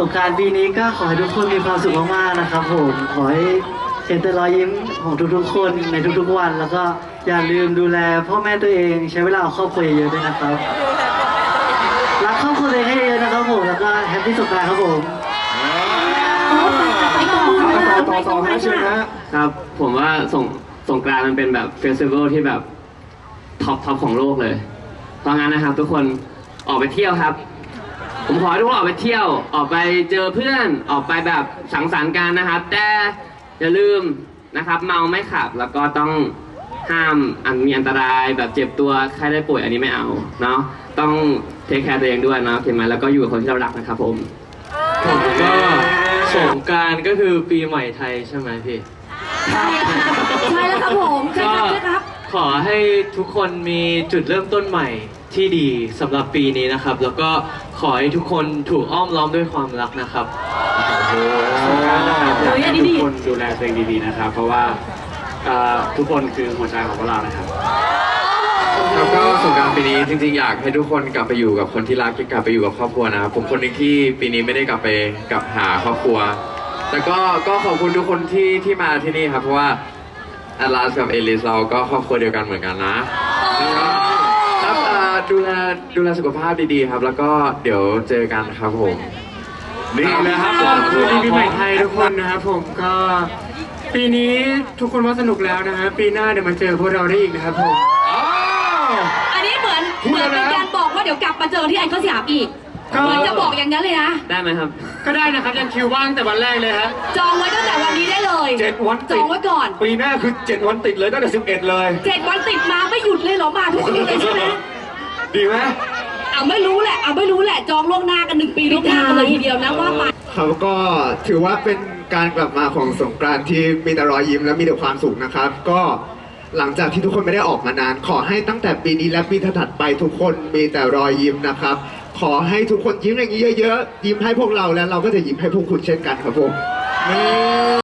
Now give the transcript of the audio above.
สงกรารปีนี้ก็ขอให้ทุกคนมีความสุขมากๆนะครับผมขอให้เห็นแต่รอยยิ้มของทุกๆ คนในทุกๆวัน แล้วก็อย่าลืมดูแลพ่อแม่ตัวเองใช้เวลากับครอบครัวเยอะๆด้วยนะครับรักครอบครัวตัวเองให้เยอะนะครับผมแล้วก็แฮปปี้สงกรารครับผมต่อต่อต่อนะเชิญนะครับ ผมว่าสงสงกรานต์มันเป็นแบบเฟสติวัลที่แบบท็อปท็อปของโลกเลยเพราะงั้นนะครับ ทุกคนออกไปเที่ยวครับ ผมขอให้ทุกคนออกไปเที่ยว ออกไปเจอเพื่อน ออกไปแบบสังสรรค์กันนะครับ แต่อย่าลืมนะครับ เมาไม่ขับ แล้วก็ต้องห้ามอันมีอันตรายแบบเจ็บตัวใครได้ป่วยอันนี้ไม่เอาเนาะ ต้องเทคแคร์ตัวเองด้วยเนาะเห็นไหมแล้วก็อยู่กับคนที่เรารักนะครับผม ผมก็สงกรารก็คือปีใหม่ไทยใช่ไหมพี่ ใช่ค่ะใช่แล้วครับผมใช่ก็ครับใช่ครับ ขอให้ทุกคนมีจุดเริ่มต้นใหม่ ที่ดีสำหรับปีนี้นะครับ แล้วก็ขอให้ทุกคนถูกอ้อมล้อมด้วยความรักนะครับ สงกรานต์นะครับอยากเฮ้ยอัให้นนี้ทุดีกคนดูแลตัวเองดีๆนะครับ เพราะว่าเอ่อทุกคนคือหัวใจของพวกเรานะครับ แล้วก็สงกรารปีนี้จริงๆอยากให้ทุกคนกลับไปอยู่กับคนที่รักกลับไปอยู่กับครอบครัวนะครับผมคนหนึ่งที่ปีนี้ไม่ได้กลับไปกลับหาครอบครัว แต่ก็ก็ขอบคุณทุกคนที่ที่มาที่นี่ครับเพราะว่าอลาสกับเอลิสเราก็ครอบครัวเดียวกันเหมือนกันนะครับเอ่อ ดูแลดูแลสุขภาพดีๆครับ แล้วก็เดี๋ยวเจอกันครับผม นี่นะครับก็คือปีใหม่ไทยทุกคนนะครับผมก็ปีนี้ทุกคนว่าสนุกแล้วนะฮะปีหน้าเดี๋ยวมาเจอพวกเราได้อีกนะครับผม อันนี้เหมือนเหมือนเป็นการบอกว่าเดี๋ยวกลับมาเจอที่ไอคอนสยามอีกก็ เหมือนจะบอกอย่างนั้นเลยนะ ได้ไหมครับ ก็ได้นะครับยังคิวว่างแต่วันแรกเลยฮะ จองไว้ตั้งแต่วันนี้ได้เลยเจ็ดวันจติอดงไว้ก่อนปีหน้าคือเจ็ดวันติดเลยตั้งแต่สิบเอ็ดเลย เจ็ดวันติดมาไม่หยุดเลยเหรอมาทุกทีเลยใช่ไหม ดีไหมเอาไม่รู้แหละเอาไม่รู้แหละจองล่วงหน้ากันหนึ่งปีล่วงหน้ากันเลยทีเดียวนะว่าไปเขาก็ถือว่าเป็นการกลับมาของสงกรานต์ที่มีแต่รอยยิ้มและมีแต่ความสุขนะครับ ก็หลังจากที่ทุกคนไม่ได้ออกมานาน ขอให้ตั้งแต่ปีนี้และปีถัดๆไปทุกคนมีแต่รอยยิ้มนะครับ ขอให้ทุกคนยิ้มอย่างนี้เยอะๆยิ้มให้พวกเราแล้วเราก็จะยิ้มให้พวกคุณเช่นกันครับผม